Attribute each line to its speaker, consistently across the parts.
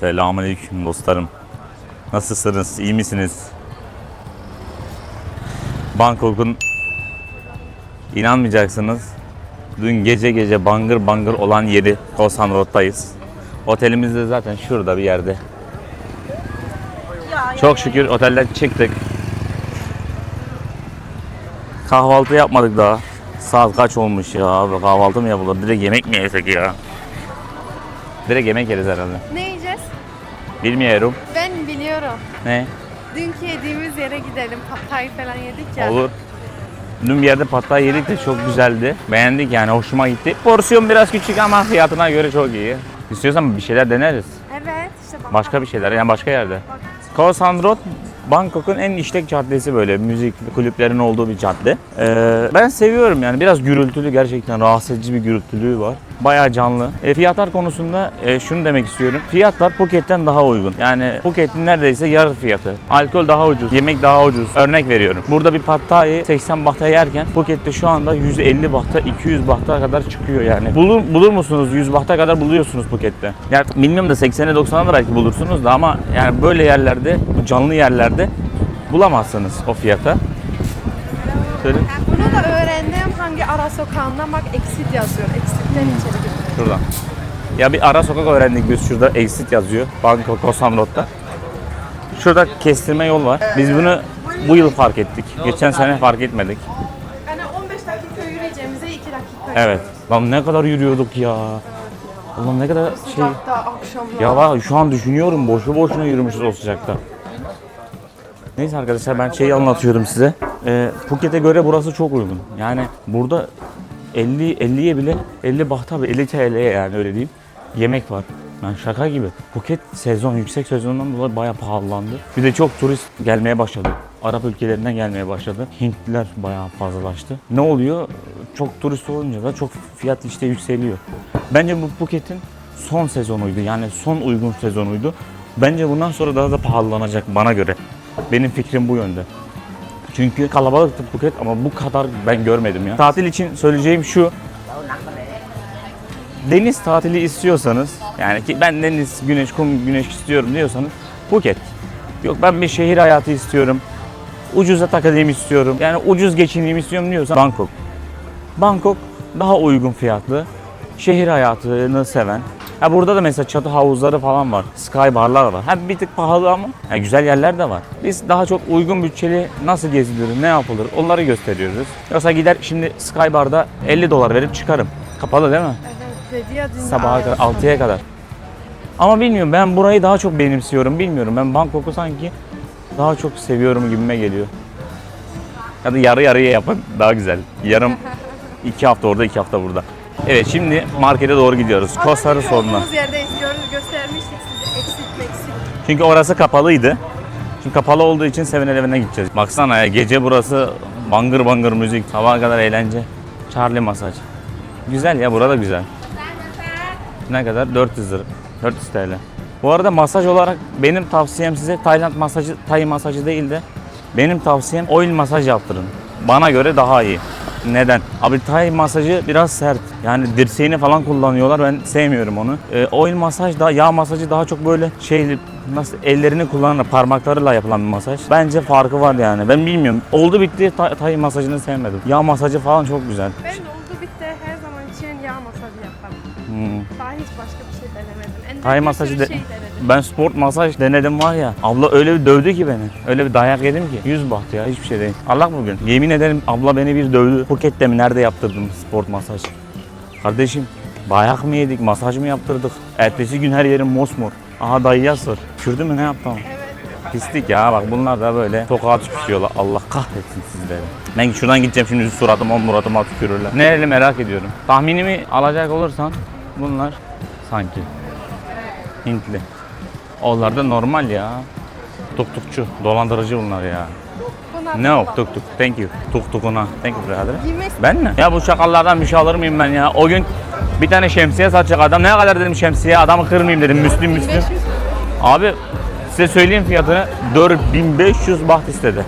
Speaker 1: Selamünaleyküm dostlarım. Nasılsınız? İyi misiniz? Bangkok'un inanmayacaksınız. Dün gece gece bangır bangır olan yeri Koh San Road'dayız. Otelimiz de zaten şurada bir yerde. Çok şükür otelden çıktık. Kahvaltı yapmadık daha. Saat kaç olmuş ya abi kahvaltı mı yapılır? Direkt yemek mi yesek ya? Direkt yemek yeriz herhalde.
Speaker 2: Ne?
Speaker 1: Bilmiyorum.
Speaker 2: Ben biliyorum.
Speaker 1: Ne?
Speaker 2: Dünkü yediğimiz yere gidelim. Patay falan yedik ya.
Speaker 1: Olur. Dün bir yerde patay yedik de çok güzeldi. Beğendik yani hoşuma gitti. Porsiyon biraz küçük ama fiyatına göre çok iyi. İstiyorsan bir şeyler deneriz.
Speaker 2: Evet işte.
Speaker 1: Başka bir şeyler yani başka yerde. Koh San Road Bangkok'un en işlek caddesi böyle müzik kulüplerin olduğu bir cadde. Ee, ben seviyorum yani biraz gürültülü gerçekten rahatsız edici bir gürültülüğü var. Bayağı canlı. E, fiyatlar konusunda e, şunu demek istiyorum. Fiyatlar Phuket'ten daha uygun. Yani Phuket'in neredeyse yarı fiyatı. Alkol daha ucuz, yemek daha ucuz. Örnek veriyorum. Burada bir thai 80 bahta yerken Phuket'te şu anda 150 bahta 200 bahta kadar çıkıyor yani. Bulur, bulur musunuz? 100 bahta kadar buluyorsunuz Phuket'te. Yani bilmiyorum da 80'e 90'a da belki bulursunuz da ama yani böyle yerlerde, bu canlı yerlerde bulamazsınız o fiyata. Söyle.
Speaker 2: Bunu da öğrendim hangi ara sokağından bak exit yazıyor. Exit'ten içeri giriyor.
Speaker 1: Şuradan. Ya bir ara sokak öğrendik biz şurada exit yazıyor. Bangkok Koh San Road'da. Şurada kestirme yol var. Biz bunu bu yıl fark ettik. Geçen sene fark etmedik.
Speaker 2: Yani 15 dakika yürüyeceğimize 2 dakika.
Speaker 1: Evet. Lan ne kadar yürüyorduk ya. Ulan ne kadar şey.
Speaker 2: Sıcakta akşamlar.
Speaker 1: Ya var şu an düşünüyorum boşu boşuna yürümüşüz o sıcakta. Neyse arkadaşlar ben şeyi anlatıyorum size. Ee, Phuket'e göre burası çok uygun. Yani burada 50 50'ye bile 50 baht tabi 50 TL'ye yani öyle diyeyim. Yemek var. Yani şaka gibi. Phuket sezon yüksek sezondan dolayı bayağı pahalandı. Bir de çok turist gelmeye başladı. Arap ülkelerinden gelmeye başladı. Hintliler bayağı fazlalaştı. Ne oluyor? Çok turist olunca da çok fiyat işte yükseliyor. Bence bu Phuket'in son sezonuydu. Yani son uygun sezonuydu. Bence bundan sonra daha da pahalanacak bana göre. Benim fikrim bu yönde. Çünkü kalabalıktı Phuket ama bu kadar ben görmedim ya. Tatil için söyleyeceğim şu. Deniz tatili istiyorsanız yani ki ben deniz, güneş, kum, güneş istiyorum diyorsanız Phuket. Yok ben bir şehir hayatı istiyorum. Ucuza takılayım istiyorum. Yani ucuz geçineyim istiyorum diyorsan Bangkok. Bangkok daha uygun fiyatlı. Şehir hayatını seven. Ha burada da mesela çatı havuzları falan var. Sky barlar var. Ha bir tık pahalı ama ha, güzel yerler de var. Biz daha çok uygun bütçeli nasıl gezilir, ne yapılır onları gösteriyoruz. Yoksa gider şimdi Sky barda 50 dolar verip çıkarım. Kapalı değil mi?
Speaker 2: Evet dedi ya dün
Speaker 1: Sabaha kadar,
Speaker 2: ağrıyor.
Speaker 1: 6'ya kadar. Ama bilmiyorum ben burayı daha çok benimsiyorum. Bilmiyorum ben Bangkok'u sanki daha çok seviyorum gibime geliyor. Ya da yarı yarıya yapın daha güzel. Yarım iki hafta orada iki hafta burada. Evet şimdi markete doğru gidiyoruz. Kosarı sonuna.
Speaker 2: Olduğumuz yerdeyiz. Gör, göstermiştik size. Exit.
Speaker 1: Çünkü orası kapalıydı. Şimdi kapalı olduğu için 7-Eleven'e gideceğiz. Baksana ya gece burası bangır bangır müzik, sabaha kadar eğlence. Charlie masaj. Güzel ya burada güzel. Ne kadar? 400 lira. 400 TL. Bu arada masaj olarak benim tavsiyem size Tayland masajı, Tay masajı değil de benim tavsiyem oil masaj yaptırın. Bana göre daha iyi. Neden? Abi Tay masajı biraz sert. Yani dirseğini falan kullanıyorlar. Ben sevmiyorum onu. Ee, oil masaj da yağ masajı daha çok böyle şey nasıl ellerini kullanarak parmaklarıyla yapılan bir masaj. Bence farkı var yani. Ben bilmiyorum. Oldu bitti Tay masajını sevmedim. Yağ masajı falan çok güzel.
Speaker 2: Ben de
Speaker 1: Tay masajı de-
Speaker 2: şey denedim.
Speaker 1: Ben sport masaj denedim var ya. Abla öyle bir dövdü ki beni. Öyle bir dayak yedim ki. 100 baht ya hiçbir şey değil. Allah bugün. Yemin ederim abla beni bir dövdü. Phuket'te mi nerede yaptırdım sport masaj. Kardeşim bayak mı yedik masaj mı yaptırdık. Ertesi gün her yerim mosmor. Aha dayıya sor. Kürdü mü ne yaptı ama? Pislik ya bak bunlar da böyle sokağa tükürüyorlar. Allah kahretsin sizleri. Ben şuradan gideceğim şimdi suratıma muratıma tükürürler. Nereli merak ediyorum. Tahminimi alacak olursan bunlar sanki Hintli. Onlar da normal ya. Tuktukçu, dolandırıcı bunlar ya.
Speaker 2: Bunlar
Speaker 1: No, tuk tuk. Thank you. Tuk tukuna. Thank you brother. Ben mi? Ya bu şakallardan bir şey alır mıyım ben ya? O gün bir tane şemsiye satacak adam. Ne kadar dedim şemsiye? Adamı kırmayayım dedim. Müslüm Müslüm.
Speaker 2: 500
Speaker 1: Abi size söyleyeyim fiyatını. 4500 baht istedi.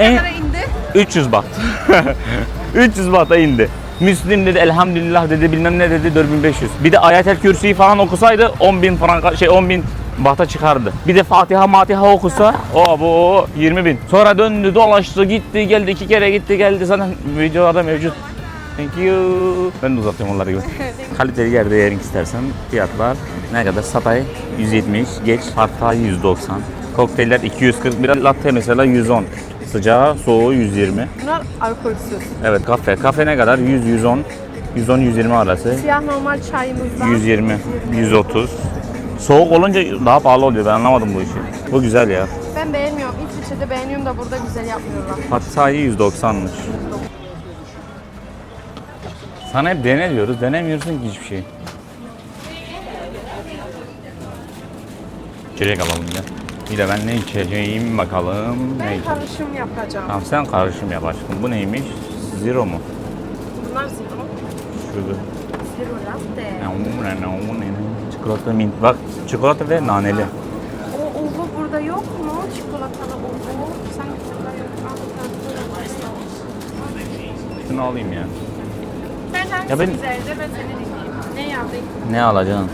Speaker 2: ne kadar indi?
Speaker 1: 300 baht. 300 bahta indi. Müslim dedi elhamdülillah dedi bilmem ne dedi 4500. Bir de ayetel kürsüyü falan okusaydı 10 bin franka şey 10 bin bahta çıkardı. Bir de Fatiha Matiha okusa o bu 20 bin. Sonra döndü dolaştı gitti geldi iki kere gitti geldi zaten videolarda mevcut. Thank you. Ben de uzatıyorum onları gibi. Kaliteli yerde yerin istersen fiyatlar ne kadar? Satay 170, geç Partaj 190. Kokteyller 240, bir latte mesela 110. Sıcağı, soğuğu 120.
Speaker 2: Bunlar alkolsüz.
Speaker 1: Evet kafe. Kafe ne kadar? 100, 110, 110, 120 arası.
Speaker 2: Siyah normal çayımızdan.
Speaker 1: 120, 130. Soğuk olunca daha pahalı oluyor. Ben anlamadım bu işi. Bu güzel ya.
Speaker 2: Ben beğenmiyorum. İsviçre'de beğeniyorum da burada güzel yapmıyorlar.
Speaker 1: Patsai 190'mış. Sana hep dene diyoruz. Denemiyorsun ki hiçbir şey. İçecek alalım ya. Bir de ben ne içeceğim bakalım. Ne
Speaker 2: Ben
Speaker 1: içeceğim?
Speaker 2: karışım yapacağım.
Speaker 1: Tamam sen karışım yap aşkım. Bu neymiş? Zero mu?
Speaker 2: Bunlar zero.
Speaker 1: Şurada.
Speaker 2: Zero latte.
Speaker 1: Çikolata mint. Bak çikolata ve naneli.
Speaker 2: O uvu burada yok mu? Çikolatalı uvu. Burada.
Speaker 1: Şunu alayım ya.
Speaker 2: Ben hangisi
Speaker 1: Ya ben-
Speaker 2: güzelde ben seni dinleyeyim. Ne yapayım?
Speaker 1: Ne alacaksın?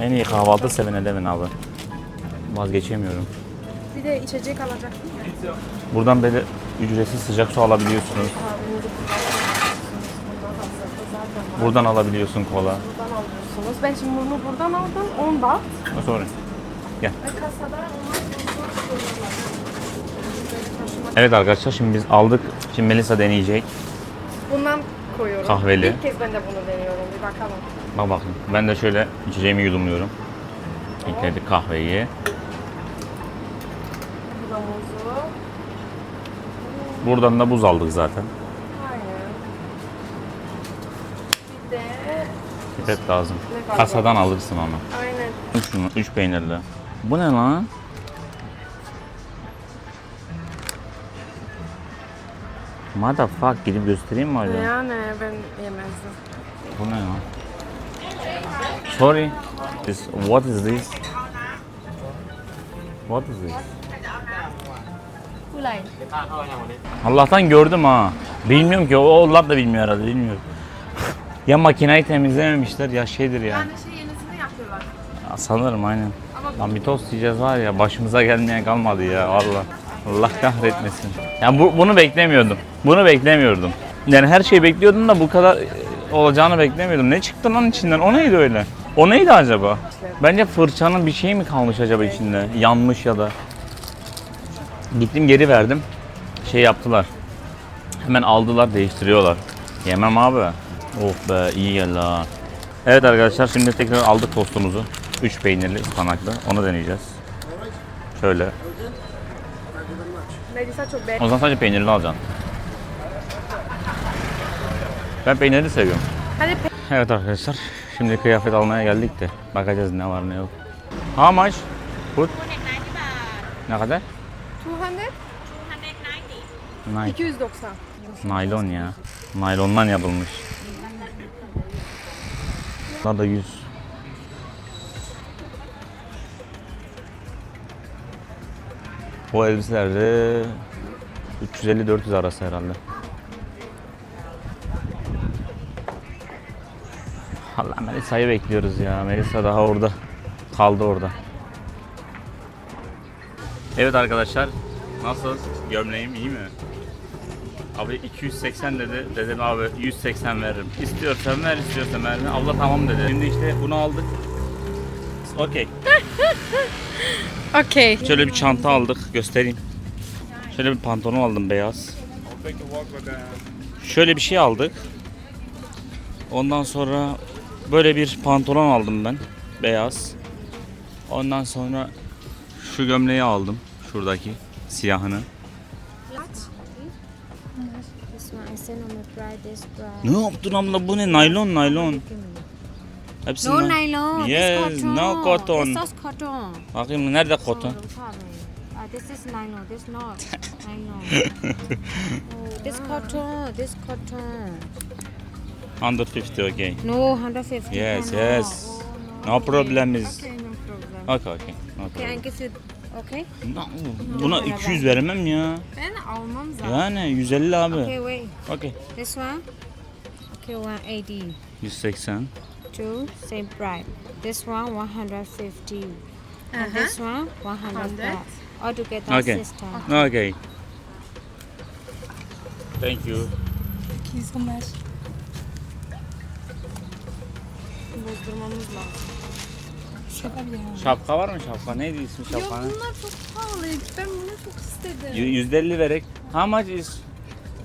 Speaker 1: En iyi kahvaltı seven edemin abi. Vazgeçemiyorum.
Speaker 2: Bir de içecek alacaktım.
Speaker 1: Buradan böyle ücretsiz sıcak su alabiliyorsunuz. Buradan alabiliyorsun kola.
Speaker 2: Buradan alıyorsunuz. Ben şimdi bunu buradan aldım. 10 baht.
Speaker 1: Sonra.
Speaker 2: Onlar
Speaker 1: Evet arkadaşlar şimdi biz aldık. Şimdi Melisa deneyecek.
Speaker 2: Bundan koyuyorum.
Speaker 1: Kahveli.
Speaker 2: İlk kez ben de bunu deniyorum. Bir bakalım.
Speaker 1: Bak bakın. Ben de şöyle içeceğimi yudumluyorum. İlk kahveyi.
Speaker 2: Muzu.
Speaker 1: Buradan da buz aldık zaten.
Speaker 2: Aynen. Bir de
Speaker 1: Pipet lazım.
Speaker 2: Ne kadar?
Speaker 1: Kasadan alırsın onu.
Speaker 2: aynen.
Speaker 1: Şunu, üç peynirli. Bu ne lan? Motherfuck gidip göstereyim mi acaba?
Speaker 2: Yani ben yemezdim.
Speaker 1: Bu ne lan? Sorry. This, what is this? What is this?
Speaker 2: Ulay.
Speaker 1: Allah'tan gördüm ha. Bilmiyorum ki o- onlar da bilmiyor herhalde bilmiyorum. ya makineyi temizlememişler ya şeydir ya.
Speaker 2: Yani şey yenisini yapıyorlar.
Speaker 1: Ya Sanırım aynen.
Speaker 2: Ama
Speaker 1: Lan bir tost yiyeceğiz var ya başımıza gelmeyen kalmadı ya valla. Allah kahretmesin. Ya bu, bunu beklemiyordum. Bunu beklemiyordum. Yani her şeyi bekliyordum da bu kadar e, olacağını beklemiyordum. Ne çıktı lan içinden? O neydi öyle? O neydi acaba? Bence fırçanın bir şey mi kalmış acaba içinde? Yanmış ya da. Gittim geri verdim. Şey yaptılar. Hemen aldılar değiştiriyorlar. Yemem abi. Oh be iyi geldi ha. Evet arkadaşlar şimdi tekrar aldık tostumuzu. 3 peynirli ıspanaklı. Onu deneyeceğiz. Şöyle. O zaman sadece peynirli alacaksın. Ben peynirli seviyorum.
Speaker 2: Pe-
Speaker 1: Evet arkadaşlar. Şimdi kıyafet almaya geldik de. Bakacağız ne var ne yok. How much? Put. Ne kadar?
Speaker 2: 200?
Speaker 1: Nine.
Speaker 2: 290.
Speaker 1: Naylon ya. Naylondan yapılmış. Bunlar da 100. Bu elbiseler de 350-400 arası herhalde. Allah Melisa'yı bekliyoruz ya. Melisa daha orada. Kaldı orada. Evet arkadaşlar. Nasıl? Gömleğim iyi mi? Abi 280 dedi. Dedim abi 180 veririm. İstiyorsan ver, istiyorsan verme. Abla tamam dedi. Şimdi işte bunu aldık. Okey.
Speaker 2: Okey.
Speaker 1: Şöyle bir çanta aldık. Göstereyim. Şöyle bir pantolon aldım beyaz. Şöyle bir şey aldık. Ondan sonra böyle bir pantolon aldım ben. Beyaz. Ondan sonra şu gömleği aldım. Şuradaki siyahını. Ne yaptın abla bu ne? Naylon naylon. Hepsi
Speaker 3: No nylon.
Speaker 1: Yes,
Speaker 3: this cotton.
Speaker 1: no cotton.
Speaker 3: This is cotton.
Speaker 1: Bakayım nerede?
Speaker 3: Oh, uh, this is nylon. This not nylon. oh, this cotton. This cotton.
Speaker 1: 150 okay.
Speaker 3: No, 150.
Speaker 1: Yes,
Speaker 3: no,
Speaker 1: yes.
Speaker 3: Oh,
Speaker 1: No problem is-
Speaker 3: Okay, no problem.
Speaker 1: Okay okay. no
Speaker 3: Okay, I
Speaker 1: problem.
Speaker 3: give you. Okay.
Speaker 1: Na- Buna 200 veremem ya.
Speaker 2: Ben almam zaten.
Speaker 1: Yani 150 abi.
Speaker 3: Okay.
Speaker 1: Okay.
Speaker 3: This one. Okay, 180.
Speaker 1: 180.
Speaker 3: two, same price. This one 150. And this one 100
Speaker 2: 100.
Speaker 3: baht. All together
Speaker 1: Okay.
Speaker 3: sister.
Speaker 1: Okay. Thank you.
Speaker 2: Thank you so much. Bozdurmamız lazım.
Speaker 1: Şapka var mı şapka? Neydi ismi
Speaker 2: Yok
Speaker 1: şapkanın?
Speaker 2: bunlar çok pahalı. Ben bunu çok istedim.
Speaker 1: Y- Yüzde elli vererek. How much is...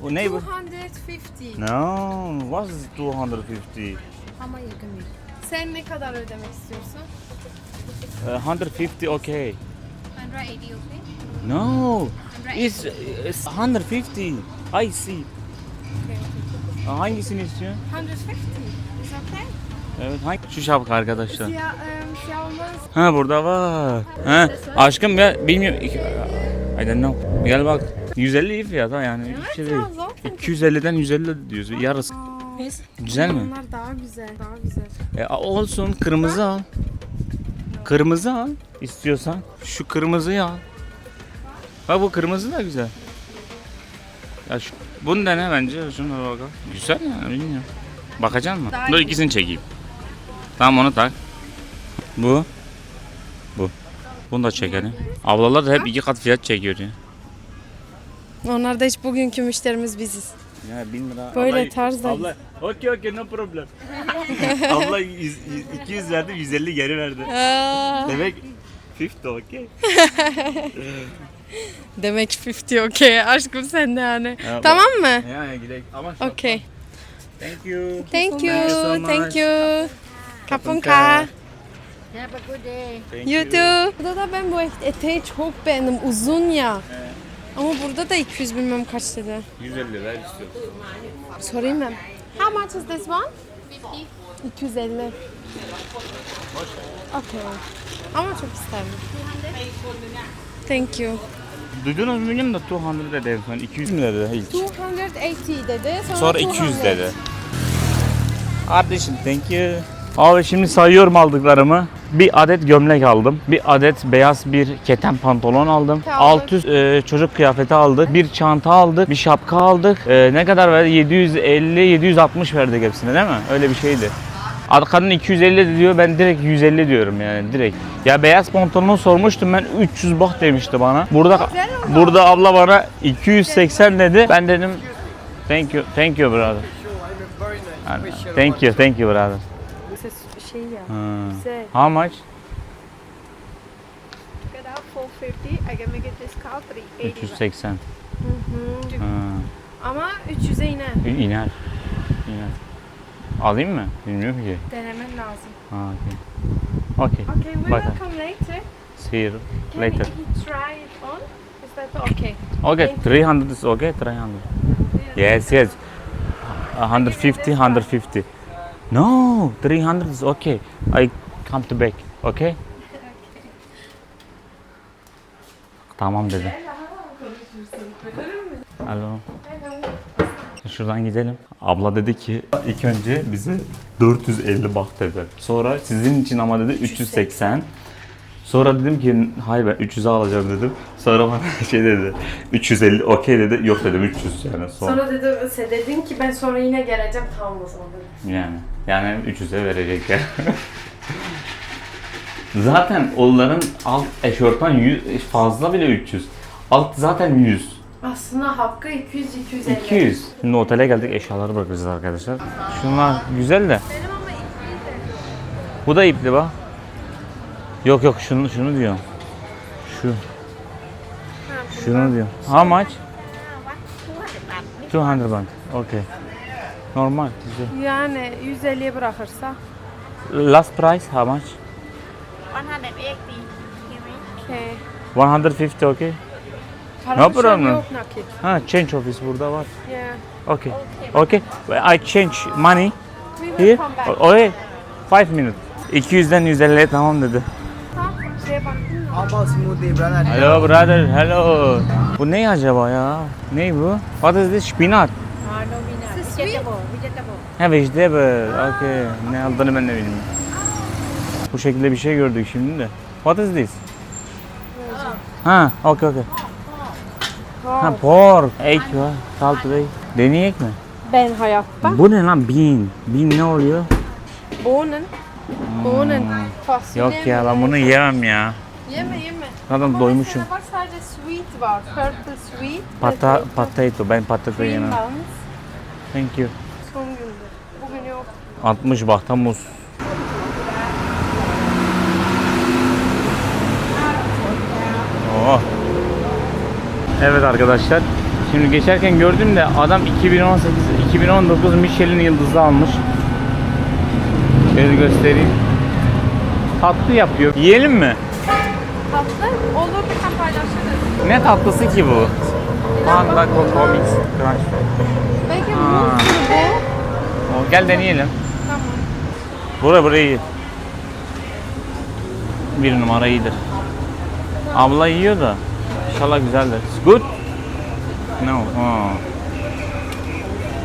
Speaker 1: O ne bu?
Speaker 2: 250.
Speaker 1: No, what is 250?
Speaker 3: How much you can make?
Speaker 2: Sen ne kadar ödemek istiyorsun?
Speaker 1: Uh, 150 okay.
Speaker 2: 180 okay?
Speaker 1: No, it's, it's 150. I see. Uh, Hangisini istiyorsun?
Speaker 2: 150. Is okay?
Speaker 1: Evet, hangi? Şu şapka arkadaşlar.
Speaker 2: Siyah, um, siyah olmaz.
Speaker 1: Ha burada var. Ha aşkım ya bilmiyorum. I don't know. Gel bak. 150 iyi fiyat ha yani. Bir şey değil.
Speaker 2: ya, zaten.
Speaker 1: 250'den 150 diyoruz. Yarısı. Güzel mi?
Speaker 2: Bunlar daha güzel, daha güzel.
Speaker 1: E, olsun kırmızı al. Kırmızı al istiyorsan. Şu kırmızıyı al. Bak bu kırmızı da güzel. Ya şu, bunu dene bence. Şunu bakalım. Güzel yani bilmiyorum. Bakacak mısın? Dur ikisini çekeyim. Tamam onu tak. Bu. Bu. Bunu da çekelim. Ablalar da hep iki kat fiyat çekiyor ya.
Speaker 2: Onlar da hiç bugünkü müşterimiz biziz.
Speaker 1: Ya bin lira.
Speaker 2: Böyle
Speaker 1: Abla-
Speaker 2: tarzdayız.
Speaker 1: Abla, okey okey no problem. abla 100, 200 verdi 150 geri verdi. Demek 50 okey.
Speaker 2: Demek 50 okey aşkım sen de yani.
Speaker 1: Ya,
Speaker 2: Tamam mı?
Speaker 1: Yani gidelim ama
Speaker 2: Okey.
Speaker 1: Thank you.
Speaker 2: Thank you.
Speaker 1: Thank you
Speaker 2: you. Kapunka.
Speaker 3: Have a good day.
Speaker 1: Thank
Speaker 2: You too. Burada da ben bu eteği çok beğendim. Uzun ya. Ama burada da 200 bilmem kaç dedi.
Speaker 1: 150 lira istiyor.
Speaker 2: Sorayım ben. How much is this one? 250. Okay. Ama çok isterim. Thank you.
Speaker 1: Duydunuz mu bilmiyorum da 200 dedi en son. 200 mi dedi ilk?
Speaker 2: 280 dedi. Sonra,
Speaker 1: Sonra
Speaker 2: 200
Speaker 1: 200 dedi. Kardeşim thank you. Abi şimdi sayıyorum aldıklarımı. Bir adet gömlek aldım. Bir adet beyaz bir keten pantolon aldım.
Speaker 2: Aldık.
Speaker 1: Alt üst e, çocuk kıyafeti aldık. Bir çanta aldık. Bir şapka aldık. E, ne kadar verdi? 750 760 verdik hepsine değil mi? Öyle bir şeydi. Kadın 250 diyor ben direkt 150 diyorum yani direkt. Ya beyaz pantolonu sormuştum ben 300 bah demişti bana. Burada burada abla bana 280 dedi. Ben dedim thank you thank you brother. Thank you thank you brother.
Speaker 2: Şey ya.
Speaker 1: Hmm.
Speaker 2: Güzel.
Speaker 1: How much?
Speaker 4: Out 450. I can make a discount 380.
Speaker 1: 380.
Speaker 2: Hı.
Speaker 1: Hmm.
Speaker 2: Ama 300'e iner.
Speaker 1: İner. İner. Alayım mı? Bilmiyorum ki.
Speaker 2: Denemen lazım.
Speaker 1: Ha, okay. Okay.
Speaker 2: Okay, we
Speaker 1: Bye.
Speaker 2: will come later.
Speaker 1: See you
Speaker 2: Can
Speaker 1: later.
Speaker 2: we try it on? Is that okay?
Speaker 1: Okay, 300 is okay, 300. Yes, yes. 150, 150. No, 300 is okay. I come to back, okay? Tamam dedi. Alo. Şuradan gidelim. Abla dedi ki ilk önce bize 450 bak dedi. Sonra sizin için ama dedi 380. Sonra dedim ki hayır ben 300'e alacağım dedim. Sonra bana şey dedi 350 okey dedi. Yok dedim 300 yani son.
Speaker 2: Sonra dedim, dedin ki ben sonra yine geleceğim tamam o zaman dedim.
Speaker 1: Yani yani 300'e verecek yani. zaten onların alt eşortman 100, fazla bile 300. Alt zaten 100.
Speaker 2: Aslında hakkı 200 250.
Speaker 1: 200. Şimdi otele geldik eşyaları bırakacağız arkadaşlar. Şunlar güzel de. Bu da ipli bak. Yok yok şunu şunu diyor. Şu. Şunu diyor. How much? 200 baht. Okay. Normal. Güzel.
Speaker 2: Yani 150'ye bırakırsa.
Speaker 1: Last price how much?
Speaker 4: 180. Okay.
Speaker 2: Okay.
Speaker 1: 150 okay?
Speaker 2: Param şu an
Speaker 1: problem.
Speaker 2: Yok nakit.
Speaker 1: Ha change office burada var.
Speaker 2: Yeah.
Speaker 1: Okay. Okay. I change money
Speaker 2: We will
Speaker 1: here.
Speaker 2: come back.
Speaker 1: Okay. 5 minutes. 200'den 150'ye tamam dedi.
Speaker 5: Smoothie, brother.
Speaker 1: Hello brother, hello. Bu ne acaba ya? Ne bu? What is this? Spinat.
Speaker 3: Vegetable, vegetable.
Speaker 1: Ha vegetable. Okay. Ne aldığını ben de bilmiyorum. Bu şekilde bir şey gördük şimdi de. What is this? Ha, okay okay. Ha pork. Ek var. Salt bey. Deneyek mi?
Speaker 2: Ben hayatta.
Speaker 1: Bu ne lan? Bean. Bean ne oluyor?
Speaker 2: Bohnen. Bohnen. Fasulye
Speaker 1: Yok ya ben bunu yiyemem ya.
Speaker 2: Yeme yeme.
Speaker 1: Zaten
Speaker 2: Ama
Speaker 1: doymuşum.
Speaker 2: mesela bak sadece sweet var. Purple sweet.
Speaker 1: Pata,
Speaker 2: potato,
Speaker 1: potato. Ben patato
Speaker 2: green
Speaker 1: yemem.
Speaker 2: buns.
Speaker 1: Thank you.
Speaker 2: Son gündür. Bugün yok.
Speaker 1: 60 bak tam muz. Oh. Evet arkadaşlar. Şimdi geçerken gördüm de adam 2018 2019 Michelin yıldızı almış. Şöyle göstereyim. Tatlı yapıyor. Yiyelim mi?
Speaker 2: Tatlı olur tane paylaşırız.
Speaker 1: Ne tatlısı ki bu? Panda Coco Mix Crunch.
Speaker 2: Belki muz bu.
Speaker 1: O, Gel deneyelim.
Speaker 2: Tamam.
Speaker 1: Buraya burayı iyi. Bir numara iyidir. Abla yiyor da. İnşallah güzeldir. It's good? No. Oh.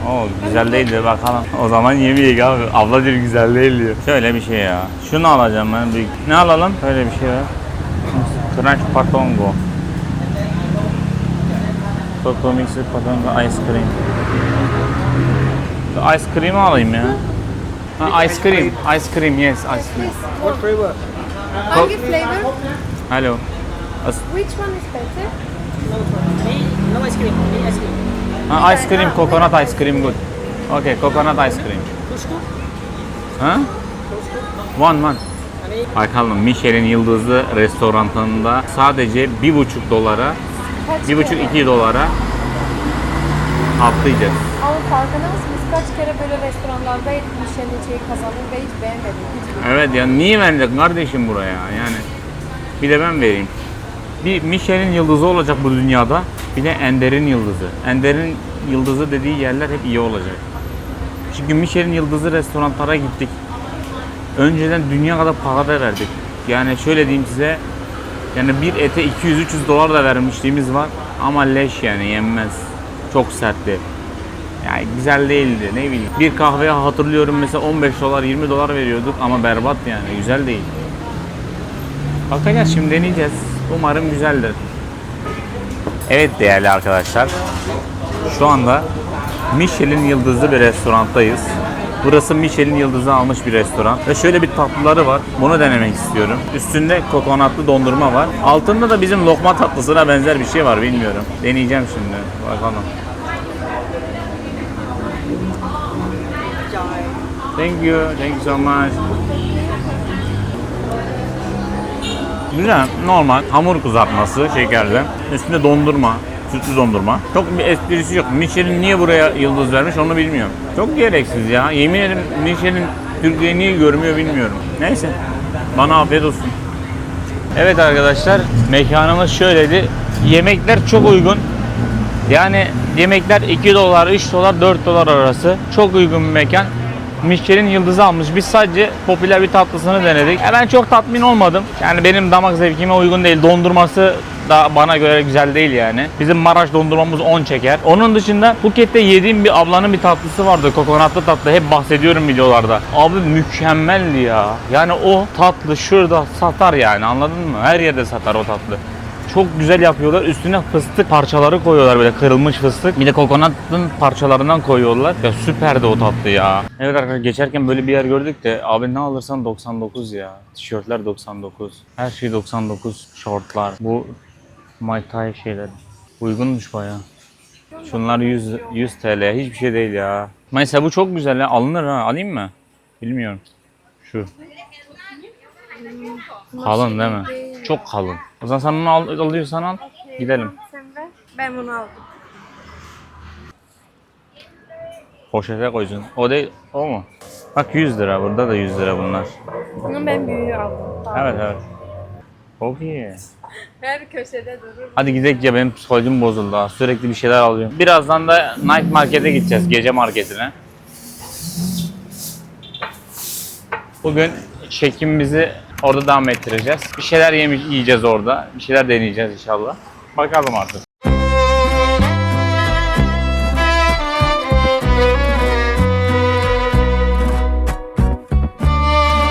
Speaker 1: Oh, güzel değil de bakalım. O zaman yemeyek abi. Abla diyor güzel değil diyor. Şöyle bir şey ya. Şunu alacağım ben büyük. Ne alalım? Böyle bir şey var. Crunch Patongo. Coco Mixed Patongo Ice Cream. Ice Cream'i alayım ya. Ha, ice cream. Ice cream, yes, ice cream.
Speaker 4: What flavor?
Speaker 2: Hangi flavor?
Speaker 1: Hello. As-
Speaker 2: Which one is better?
Speaker 5: No ice cream, only ice cream.
Speaker 1: Ha, ice cream, coconut ice cream good. Okay, coconut ice cream. Ha? One, one. Bakalım Michelin yıldızlı restoranında sadece bir buçuk dolara, bir buçuk iki dolara atlayacağız.
Speaker 2: Ama farkında mısınız? Kaç kere böyle restoranlarda Michelin şeyi kazandım ve hiç beğenmedim. Hiç
Speaker 1: Evet ya niye verecek kardeşim buraya yani? Bir de ben vereyim. Bir Michelin yıldızı olacak bu dünyada. Bir de Ender'in yıldızı. Ender'in yıldızı dediği yerler hep iyi olacak. Çünkü Michelin yıldızı restoranlara gittik. Önceden dünya kadar para da verdik. Yani şöyle diyeyim size. Yani bir ete 200-300 dolar da vermişliğimiz var. Ama leş yani yenmez. Çok sertti. Yani güzel değildi ne bileyim. Bir kahveye hatırlıyorum mesela 15 dolar 20 dolar veriyorduk ama berbat yani güzel değil. Bakacağız şimdi deneyeceğiz. Umarım güzeldir. Evet değerli arkadaşlar. Şu anda Michelin yıldızlı bir restoranttayız. Burası Michelin yıldızı almış bir restoran. Ve şöyle bir tatlıları var. Bunu denemek istiyorum. Üstünde kokonatlı dondurma var. Altında da bizim lokma tatlısına benzer bir şey var bilmiyorum. Deneyeceğim şimdi. Bakalım. Thank you. Thank you so much. Güzel, normal hamur kızartması şekerli. Üstünde dondurma, sütlü dondurma. Çok bir esprisi yok. Michelin niye buraya yıldız vermiş onu bilmiyorum. Çok gereksiz ya. Yemin ederim Michelin Türkiye'yi niye görmüyor bilmiyorum. Neyse. Bana afiyet olsun. Evet arkadaşlar, mekanımız şöyleydi. Yemekler çok uygun. Yani yemekler 2 dolar, 3 dolar, 4 dolar arası. Çok uygun bir mekan. Michelin yıldızı almış. Biz sadece popüler bir tatlısını denedik. E ben çok tatmin olmadım. Yani benim damak zevkime uygun değil. Dondurması da bana göre güzel değil yani. Bizim Maraş dondurmamız 10 çeker. Onun dışında Phuket'te yediğim bir ablanın bir tatlısı vardı. Kokonatlı tatlı. Hep bahsediyorum videolarda. Abi mükemmeldi ya. Yani o tatlı şurada satar yani anladın mı? Her yerde satar o tatlı. Çok güzel yapıyorlar. Üstüne fıstık parçaları koyuyorlar böyle kırılmış fıstık. Bir de kokonatın parçalarından koyuyorlar. Ya süperdi o tatlı ya. Evet arkadaşlar geçerken böyle bir yer gördük de abi ne alırsan 99 ya. Tişörtler 99. Her şey 99. Şortlar. Bu Muay Thai şeyler. Uygunmuş baya. Şunlar 100, 100 TL. Hiçbir şey değil ya. Mesela bu çok güzel ya. Alınır ha. Alayım mı? Bilmiyorum. Şu. Kalın değil mi? Çok kalın. O zaman sen bunu al, alıyorsan al. Gidelim.
Speaker 2: Sen ver. Ben bunu aldım.
Speaker 1: Poşete koysun. O değil, o mu? Bak 100 lira. Burada da 100 lira bunlar.
Speaker 2: Bunu ben büyüğü aldım.
Speaker 1: Evet evet. Çok iyi.
Speaker 2: Her köşede durur.
Speaker 1: Hadi gidelim ya benim psikolojim bozuldu ha. Sürekli bir şeyler alıyorum. Birazdan da night markete gideceğiz. Gece marketine. Bugün çekimimizi orada devam ettireceğiz. Bir şeyler yemiş, yiyeceğiz orada. Bir şeyler deneyeceğiz inşallah. Bakalım artık.